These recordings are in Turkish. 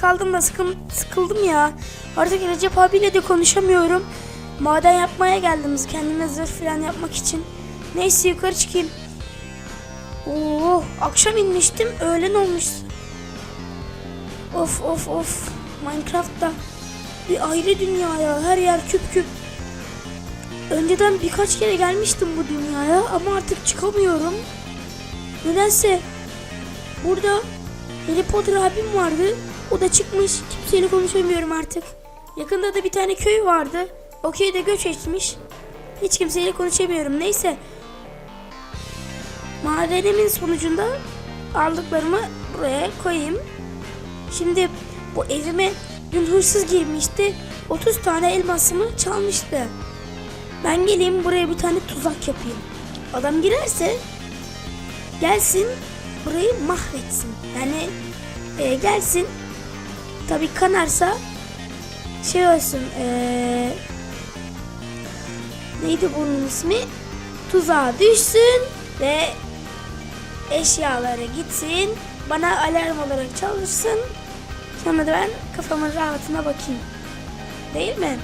kaldım da sıkım, sıkıldım ya. Artık Recep abiyle de konuşamıyorum. Maden yapmaya geldim kendime zırh falan yapmak için. Neyse yukarı çıkayım. Oo, akşam inmiştim öğlen olmuş. Of of of. Minecraft'ta bir ayrı dünya ya. Her yer küp küp. Önceden birkaç kere gelmiştim bu dünyaya ama artık çıkamıyorum. Nedense burada Harry Potter abim vardı. O da çıkmış. Kimseyle konuşamıyorum artık. Yakında da bir tane köy vardı. O köyde göç etmiş. Hiç kimseyle konuşamıyorum. Neyse. Madenimin sonucunda aldıklarımı buraya koyayım. Şimdi bu evime dün hırsız girmişti. 30 tane elmasımı çalmıştı. Ben geleyim buraya bir tane tuzak yapayım. Adam girerse gelsin burayı mahvetsin. Yani e, gelsin tabii kanarsa şey olsun e, neydi bunun ismi? Tuzağa düşsün ve eşyaları gitsin bana alarm olarak çalışsın. Sonra da ben kafamın rahatına bakayım. Değil mi?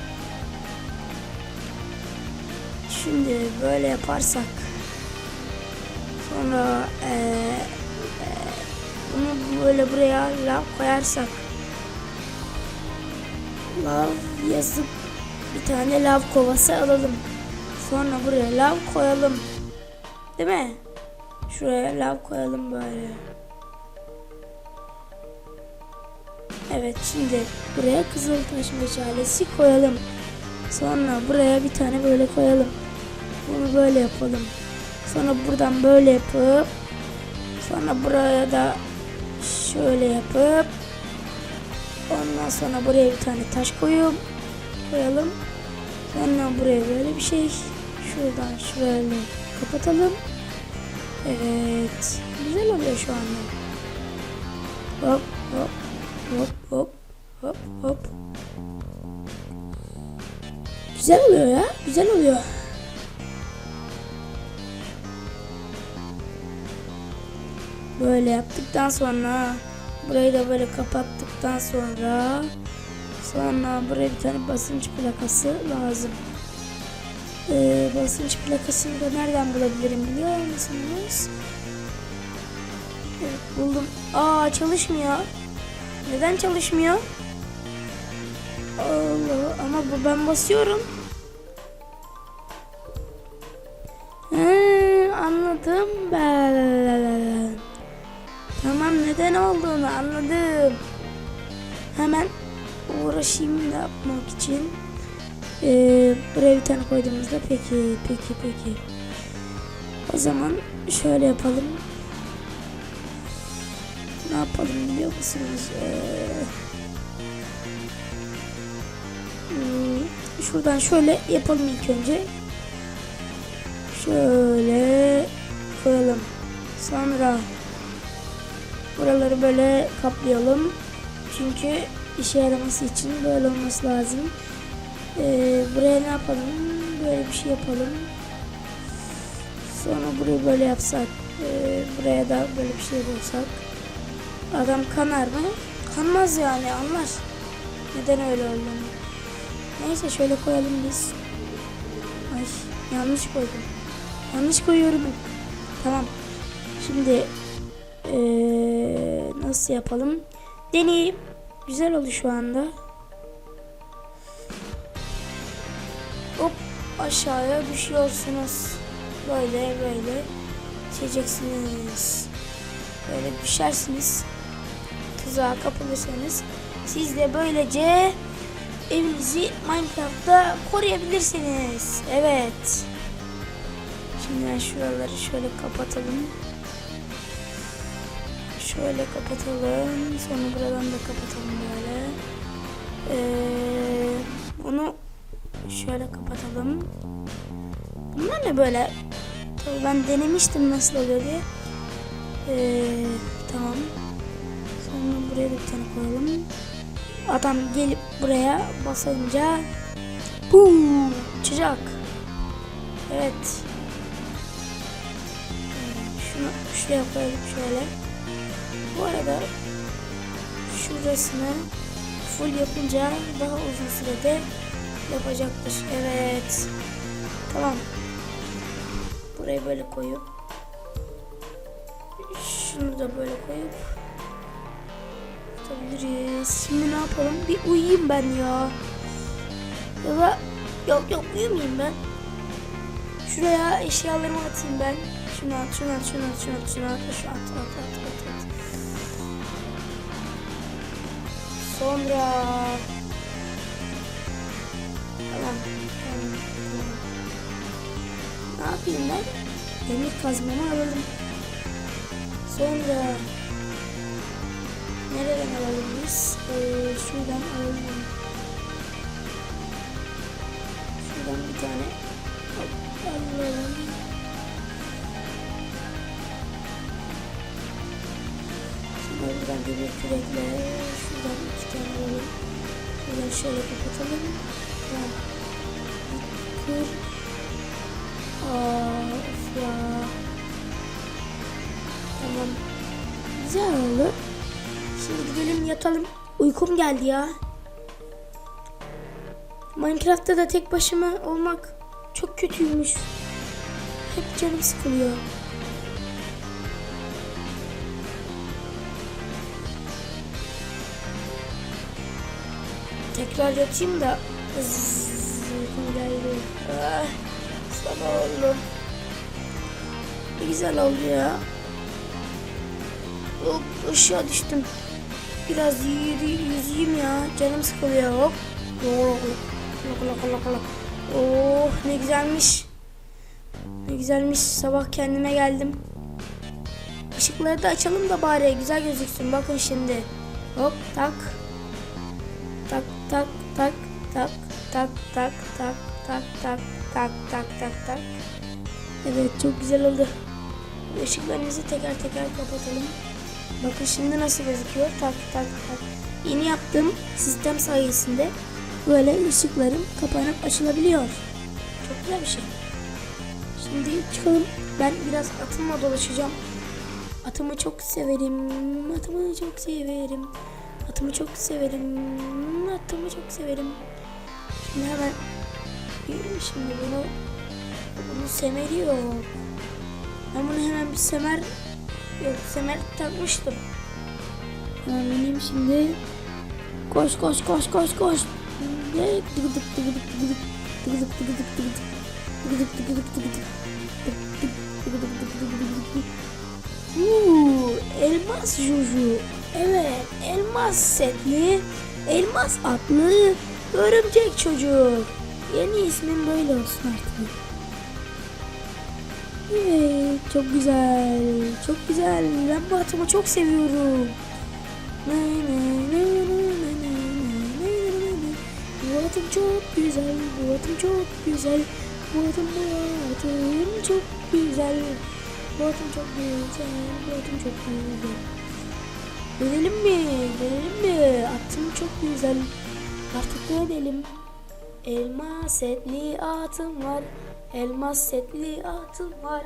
Şimdi böyle yaparsak. Sonra eee, eee, bunu böyle buraya koyarsak lav yazıp bir tane lav kovası alalım. Sonra buraya lav koyalım. Değil mi? Şuraya lav koyalım böyle. Evet şimdi buraya kızıltaş meşalesi koyalım. Sonra buraya bir tane böyle koyalım. Bunu böyle yapalım. Sonra buradan böyle yapıp sonra buraya da şöyle yapıp ondan sonra buraya bir tane taş koyup koyalım. Sonra buraya böyle bir şey şuradan şöyle kapatalım. Evet. Güzel oluyor şu anda. Hop hop hop hop hop hop. Güzel oluyor ya. Güzel oluyor. Böyle yaptıktan sonra burayı da böyle kapattıktan sonra sonra buraya bir tane basınç plakası lazım. Ee, basınç plakasını da nereden bulabilirim biliyor musunuz? Evet, buldum. Aa çalışmıyor. Neden çalışmıyor? Allah ama bu ben basıyorum. He, anladım ben. Tamam neden olduğunu anladım. Hemen uğraşayım da yapmak için. Ee, buraya bir tane koyduğumuzda peki peki peki. O zaman şöyle yapalım. Ne yapalım biliyor musunuz? Ee, Hmm, şuradan şöyle yapalım ilk önce. Şöyle koyalım. Sonra buraları böyle kaplayalım. Çünkü işe yaraması için böyle olması lazım. Ee, buraya ne yapalım? Böyle bir şey yapalım. Sonra burayı böyle yapsak. ee, buraya da böyle bir şey bulsak. Adam kanar mı? Kanmaz yani anlar. Neden öyle olduğunu. Neyse şöyle koyalım biz. Ay yanlış koydum. Yanlış koyuyorum. Tamam. Şimdi ee, nasıl yapalım? Deneyeyim. Güzel oldu şu anda. Hop aşağıya düşüyorsunuz. Böyle böyle düşeceksiniz. Böyle düşersiniz. Tuzağa kapılırsanız siz de böylece evinizi Minecraft'ta koruyabilirsiniz. Evet. Şimdi şuraları şöyle kapatalım. Şöyle kapatalım. Sonra buradan da kapatalım böyle. Ee, bunu şöyle kapatalım. Bunlar ne böyle? Tabii ben denemiştim nasıl oluyor diye. Ee, tamam. Sonra buraya da bir tane koyalım. Adam gelip buraya basınca Bum! Uçacak. Evet. Şunu şuraya koyalım şöyle. Bu arada şurasını full yapınca daha uzun sürede yapacaktır. Evet. Tamam. Burayı böyle koyup şunu da böyle koyup tutabiliriz. Şimdi ne yapalım? Bir uyuyayım ben ya. Ya da yok yok uyumayayım ben. Şuraya eşyalarımı atayım ben. Şunu at, şunu at, şunu at, şunu at, şunu at, şunu at, at, at, at, at. Sonra Tamam. Ne yapayım ben? Demir kazmamı alalım. Sonra nereden alalım biz? Ee, şuradan alalım. Şuradan bir tane alalım. Şimdi buradan demir kürekle şuradan alalım. Buradan şöyle kapatalım. Kır. Aa, of ya. Tamam. Güzel oldu. Şimdi gidelim yatalım. Uykum geldi ya. Minecraft'ta da tek başıma olmak çok kötüymüş. Hep canım sıkılıyor. Tekrar yatayım da geldi. Ah, sabah oldu. Güzel oldu ya. Hop aşağı düştüm. Biraz yürü, yüzeyim ya. Canım sıkılıyor hop. Oh, oh ne güzelmiş. Ne güzelmiş. Sabah kendime geldim. Işıkları da açalım da bari güzel gözüksün. Bakın şimdi. Hop tak. Tak tak tak tak tak tak tak tak tak tak tak tak. Evet çok güzel oldu. Işıklarınızı teker teker kapatalım. Bakın şimdi nasıl gözüküyor. Tak tak tak. Yeni yaptığım sistem sayesinde böyle ışıklarım kapanıp açılabiliyor. Çok güzel bir şey. Şimdi çıkalım. Ben biraz atımla dolaşacağım. Atımı çok severim. Atımı çok severim. Atımı çok severim. Atımı çok severim. Şimdi hemen şimdi bunu bunu semeriyor. Ben bunu hemen bir semer yok semer takmıştım. Hemen bineyim şimdi. Koş koş koş koş koş. Uuu, elmas juju. Evet, elmas setli, Elmas adlı örümcek çocuk. Yeni ismim böyle olsun artık. Evet çok güzel. Çok güzel. Ben bu atımı çok seviyorum. Ne ne ne ne ne ne ne ne Bu atım çok güzel. Bu atım çok güzel. Bu atım bu atım çok güzel. Bu atım çok güzel. Bu atım çok güzel. Dönelim mi? Dönelim mi? Atım çok güzel. Artık dönelim. Elmas setli atım var. Elmas setli atım var.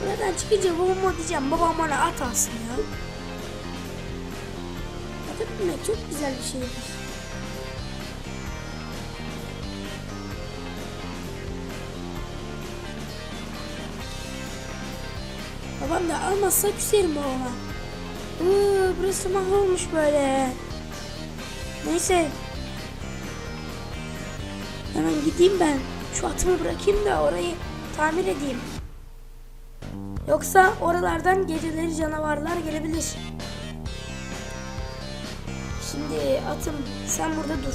Buradan çıkınca babama diyeceğim. Babam bana at alsın ya. At binmek çok güzel bir şeydir. Babam da almazsa küserim babama. Iıı, burası mahvolmuş böyle. Neyse. Hemen gideyim ben. Şu atımı bırakayım da orayı tamir edeyim. Yoksa oralardan geceleri canavarlar gelebilir. Şimdi atım sen burada dur.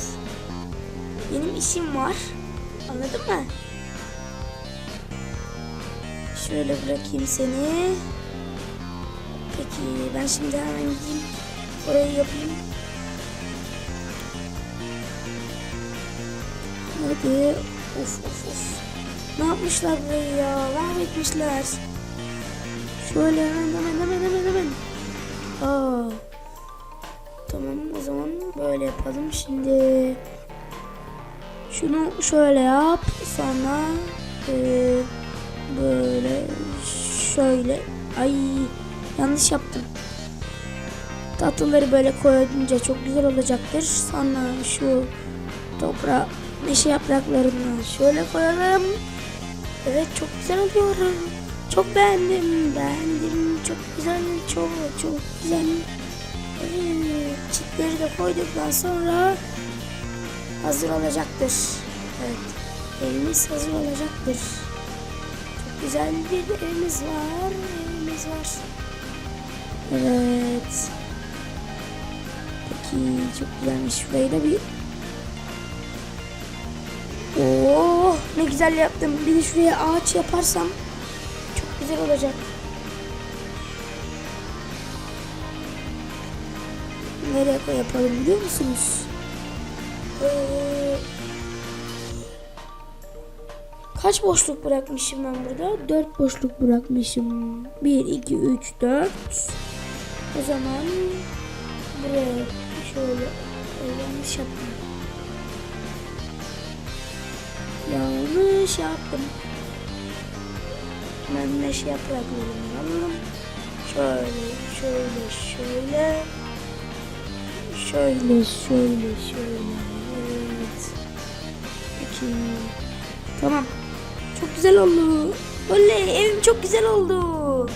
Benim işim var. Anladın mı? Şöyle bırakayım seni. Peki ben şimdi hemen gideyim. Orayı yapayım. Hadi. Of of of. Ne yapmışlar burayı ya? Mahvetmişler. Şöyle hemen hemen hemen hemen hemen. Aa. Tamam o zaman böyle yapalım. Şimdi şunu şöyle yap. Sonra eee, böyle şöyle. Ay yanlış yaptım. Tatlıları böyle koyunca çok güzel olacaktır. Sonra şu toprağı meşe yapraklarını şöyle koyalım. Evet çok güzel oluyor. Çok beğendim. Beğendim. Çok güzel. Çok çok güzel. Evet, çitleri de koyduktan sonra hazır olacaktır. Evet. Evimiz hazır olacaktır. Güzel bir evimiz var. Evimiz var. Evet. Peki çok güzelmiş. Şurayı da bir Oh ne güzel yaptım. Bir de şuraya ağaç yaparsam çok güzel olacak. Nereye yapalım biliyor musunuz? Ee, kaç boşluk bırakmışım ben burada? 4 boşluk bırakmışım. 1, 2, 3, 4. O zaman buraya şöyle yanlış yaptım. Yanlış yaptım. Ben ne şey yapraklarını alalım. Şöyle, şöyle, şöyle. Şöyle, şöyle, şöyle. Evet. Peki. Tamam. Çok güzel oldu. Oley evim çok güzel oldu.